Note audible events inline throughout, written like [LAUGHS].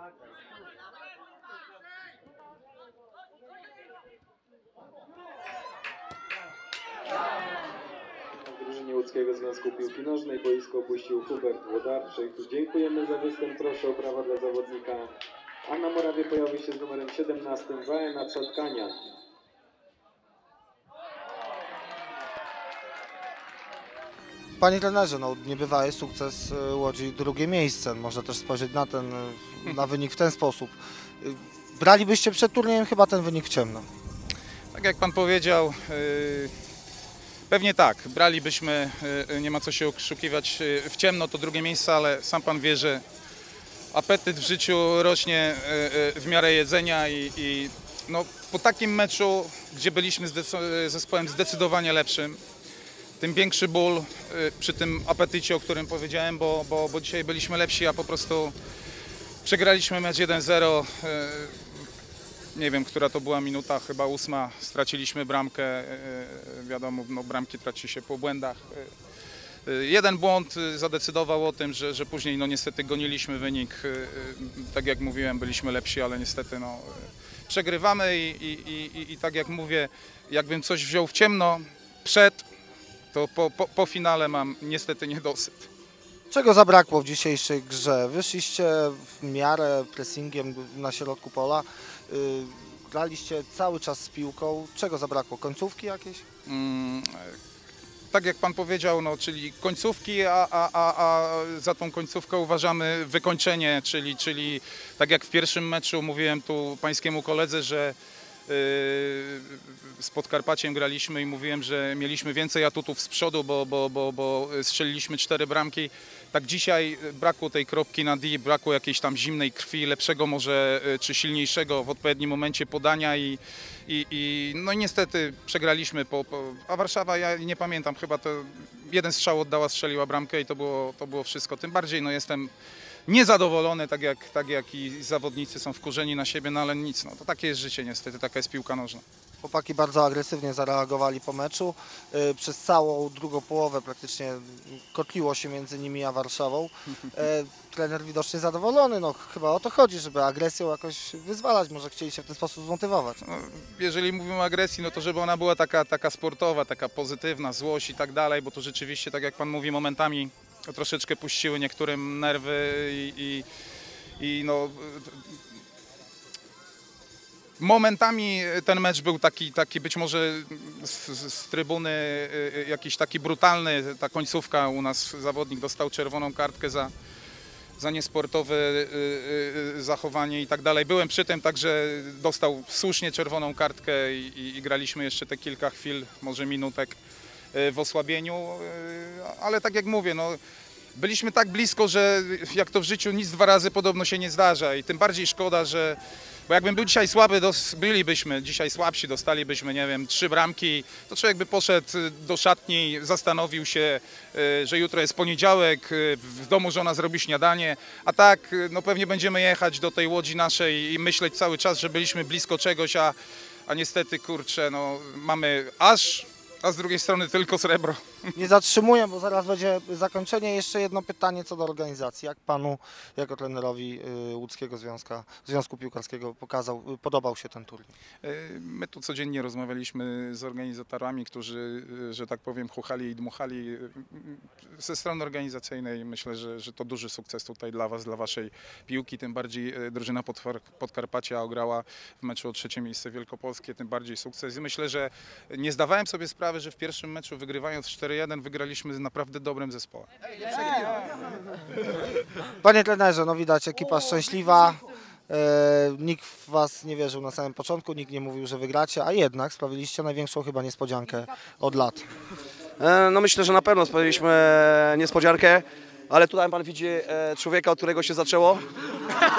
W drużynie Łódzkiego Związku Piłki Nożnej boisko opuścił Hubert Włodarczyk. Dziękujemy za występ. Proszę o prawa dla zawodnika. A na murawie pojawi się z numerem 17 Waena Trzatkania. Panie trenerze, no niebywały sukces y, Łodzi drugie miejsce. Można też spojrzeć na ten, y, na wynik w ten sposób. Y, Bralibyście przed turniejem chyba ten wynik w ciemno. Tak jak pan powiedział, pewnie tak, bralibyśmy, nie ma co się oszukiwać, w ciemno to drugie miejsce, ale sam pan wie, że apetyt w życiu rośnie w miarę jedzenia i, i no, po takim meczu, gdzie byliśmy zdecy- zespołem zdecydowanie lepszym, tym większy ból yy, przy tym apetycie, o którym powiedziałem, bo, bo, bo dzisiaj byliśmy lepsi, a po prostu przegraliśmy mecz 1-0. yy, nie wiem, która to była minuta, chyba ósma, straciliśmy bramkę, e, wiadomo, no, bramki traci się po błędach. Jeden błąd zadecydował o tym, że, że później no niestety goniliśmy wynik, tak jak mówiłem, byliśmy lepsi, ale niestety no, przegrywamy i, i, i, i tak jak mówię, jakbym coś wziął w ciemno przed, to po, po, po finale mam niestety niedosyt. Czego zabrakło w dzisiejszej grze? Wyszliście w miarę pressingiem na środku pola. y, Graliście cały czas z piłką. Czego zabrakło? Końcówki jakieś? Mm, tak jak pan powiedział, no, czyli końcówki, a, a, a, a za tą końcówkę uważamy wykończenie, czyli, czyli tak jak w pierwszym meczu mówiłem tu pańskiemu koledze, że yy, z Podkarpaciem graliśmy i mówiłem, że mieliśmy więcej atutów z przodu, bo, bo, bo, bo strzeliliśmy cztery bramki. Tak dzisiaj brakło tej kropki na D, brakło jakiejś tam zimnej krwi, lepszego może y, czy silniejszego w odpowiednim momencie podania i, i, i no i niestety przegraliśmy, po, po, a Warszawa, ja nie pamiętam, chyba to jeden strzał oddała, strzeliła bramkę i to było, to było wszystko. Tym bardziej no jestem niezadowolony, tak jak, tak jak i zawodnicy są wkurzeni na siebie, no ale nic, no to takie jest życie niestety, taka jest piłka nożna. Chłopaki bardzo agresywnie zareagowali po meczu. Y, Przez całą drugą połowę praktycznie kotliło się między nimi a Warszawą. E, [LAUGHS] Trener widocznie zadowolony, no chyba o to chodzi, żeby agresją jakoś wyzwalać. Może chcieli się w ten sposób zmotywować. No, jeżeli mówimy o agresji, no to żeby ona była taka, taka sportowa, taka pozytywna, złość i tak dalej, bo to rzeczywiście, tak jak Pan mówi, momentami troszeczkę puściły niektórym nerwy i, i, i no... Momentami ten mecz był taki, taki być może z, z, trybuny y, y, jakiś taki brutalny, ta końcówka u nas zawodnik dostał czerwoną kartkę za, za niesportowe y, zachowanie i tak dalej. Byłem przy tym, także dostał słusznie czerwoną kartkę i, i, i graliśmy jeszcze te kilka chwil, może minutek w osłabieniu, y, ale tak jak mówię, no, byliśmy tak blisko, że jak to w życiu nic dwa razy podobno się nie zdarza i tym bardziej szkoda, że bo jakbym był dzisiaj słaby, bylibyśmy dzisiaj słabsi, dostalibyśmy, nie wiem, trzy bramki, to człowiek by poszedł do szatni, zastanowił się, y, że jutro jest poniedziałek, w domu żona zrobi śniadanie, a tak, no pewnie będziemy jechać do tej łodzi naszej i myśleć cały czas, że byliśmy blisko czegoś, a, a niestety, kurczę, no mamy aż, a z drugiej strony tylko srebro. Nie zatrzymuję, bo zaraz będzie zakończenie. Jeszcze jedno pytanie co do organizacji. Jak panu, jako trenerowi y, Łódzkiego Związka, Związku Piłkarskiego pokazał, y, podobał się ten turniej? Y, My tu codziennie rozmawialiśmy z organizatorami, którzy, że tak powiem, chuchali i dmuchali. Ze strony organizacyjnej myślę, że, że to duży sukces tutaj dla Was, dla Waszej piłki. Tym bardziej drużyna Podkarpacia ograła w meczu o trzecie miejsce Wielkopolskie, tym bardziej sukces. I myślę, że nie zdawałem sobie sprawy, że w pierwszym meczu wygrywając 4-1 wygraliśmy z naprawdę dobrym zespołem. Panie trenerze, no widać ekipa szczęśliwa. E, nikt w was nie wierzył na samym początku, nikt nie mówił, że wygracie, a jednak sprawiliście największą chyba niespodziankę od lat. E, No myślę, że na pewno spełniliśmy niespodziankę, ale tutaj pan widzi e, człowieka, od którego się zaczęło.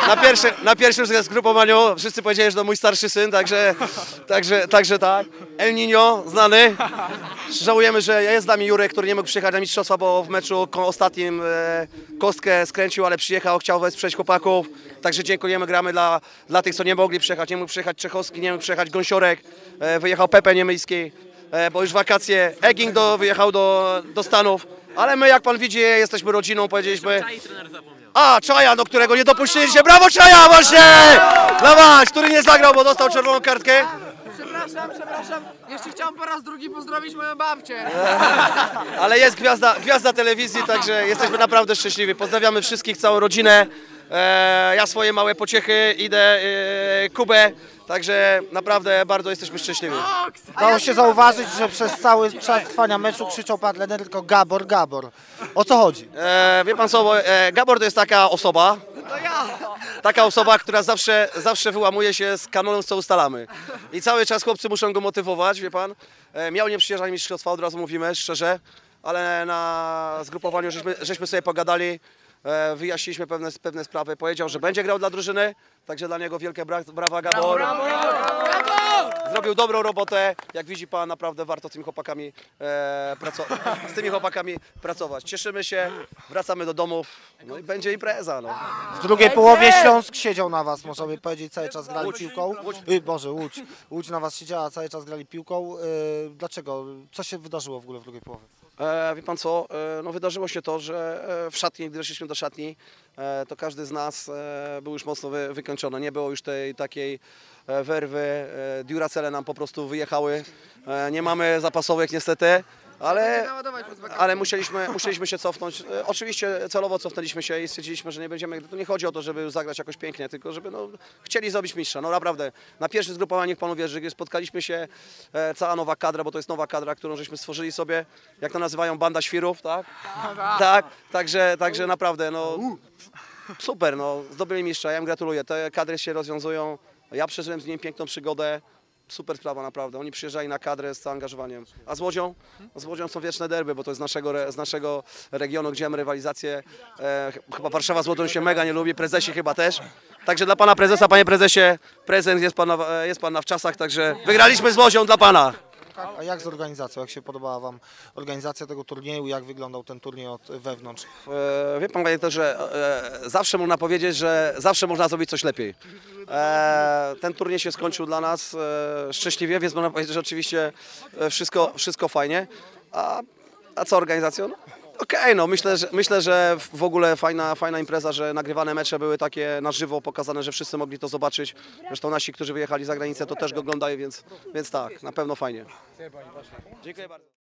Na, pierwszy, na pierwszym zgrupowaniu wszyscy powiedzieli, że to mój starszy syn, także, także, także tak. El Nino, znany. Żałujemy, że jest z nami Jurek, który nie mógł przyjechać na mistrzostwa, bo w meczu ostatnim e, kostkę skręcił, ale przyjechał, chciał wesprzeć chłopaków. Także dziękujemy, gramy dla, dla tych, co nie mogli przyjechać. Nie mógł przyjechać Czechowski, nie mógł przyjechać Gąsiorek, e, wyjechał Pepe Niemiecki, e, bo już wakacje. Egging do, wyjechał do, do Stanów. Ale my, jak pan widzi, jesteśmy rodziną, powiedzieliśmy... A, Czaja, do którego nie dopuściliście. Brawo, Czaja, właśnie! Dawaj, który nie zagrał, bo dostał czerwoną kartkę. Przepraszam, przepraszam. Jeszcze chciałam po raz drugi pozdrowić moją babcię. [LAUGHS] Ale jest gwiazda, gwiazda telewizji, także jesteśmy naprawdę szczęśliwi. Pozdrawiamy wszystkich, całą rodzinę. E, ja swoje małe pociechy, idę e, Kubę, także naprawdę bardzo jesteśmy szczęśliwi. Dało się zauważyć, że przez cały czas trwania meczu krzyczał pan trener tylko Gabor, Gabor. O co chodzi? E, wie pan co, e, Gabor to jest taka osoba, taka osoba, która zawsze, zawsze wyłamuje się z kanonem, co ustalamy. I cały czas chłopcy muszą go motywować, wie pan. E, miał nie przyjeżdżać mistrzostwa, od razu mówimy, szczerze, ale na zgrupowaniu żeśmy, żeśmy sobie pogadali, wyjaśniliśmy pewne, pewne sprawy. Powiedział, że będzie grał dla drużyny, także dla niego wielkie bra brawa Gabor. Zrobił dobrą robotę. Jak widzi pan, naprawdę warto z tymi chłopakami, e, praco- [LAUGHS] z tymi chłopakami pracować. Cieszymy się, wracamy do domów, no i będzie impreza. No. W drugiej połowie Śląsk siedział na was, można by powiedzieć, cały czas grali piłką. Y, Boże, Łódź. Łódź na was siedziała, cały czas grali piłką. Y, Dlaczego? Co się wydarzyło w ogóle w drugiej połowie? E, wie pan co, e, no wydarzyło się to, że e, w szatni, gdy weszliśmy do szatni, e, to każdy z nas e, był już mocno wy, wykończony. Nie było już tej takiej e, werwy, e, nam po prostu wyjechały. E, nie mamy zapasowych niestety, ale, ale musieliśmy, musieliśmy się cofnąć. E, Oczywiście celowo cofnęliśmy się i stwierdziliśmy, że nie będziemy, to nie chodzi o to, żeby zagrać jakoś pięknie, tylko żeby no, chcieli zrobić mistrza. No naprawdę, na pierwszym zgrupowaniu, niech pan uwierzy, gdzie spotkaliśmy się, e, cała nowa kadra, bo to jest nowa kadra, którą żeśmy stworzyli sobie, jak to nazywają, banda świrów, tak? Tak, także, także naprawdę, no super, no zdobyli mistrza, ja im gratuluję, te kadry się rozwiązują, ja przeżyłem z nim piękną przygodę, super sprawa naprawdę, oni przyjeżdżali na kadrę z zaangażowaniem, a z Łodzią? Z Łodzią są wieczne derby, bo to jest z naszego, z naszego regionu, gdzie mamy rywalizację, e, ch- chyba Warszawa z Łodzią się mega nie lubi, prezesi chyba też, także dla pana prezesa, panie prezesie, prezent jest pan e, jest pan na wczasach, także wygraliśmy z Łodzią dla pana. A jak z organizacją? Jak się podobała wam organizacja tego turnieju? Jak wyglądał ten turniej od wewnątrz? E, Wie pan, panie że e, zawsze można powiedzieć, że zawsze można zrobić coś lepiej. E, Ten turniej się skończył dla nas szczęśliwie, więc można powiedzieć, że oczywiście wszystko, wszystko fajnie. A, a co organizacją? No, Okej, no myślę, że, myślę, że w ogóle fajna, fajna impreza, że nagrywane mecze były takie na żywo, pokazane, że wszyscy mogli to zobaczyć. Zresztą nasi, którzy wyjechali za granicę, to też go oglądają, więc, więc tak, na pewno fajnie. Dziękuję bardzo.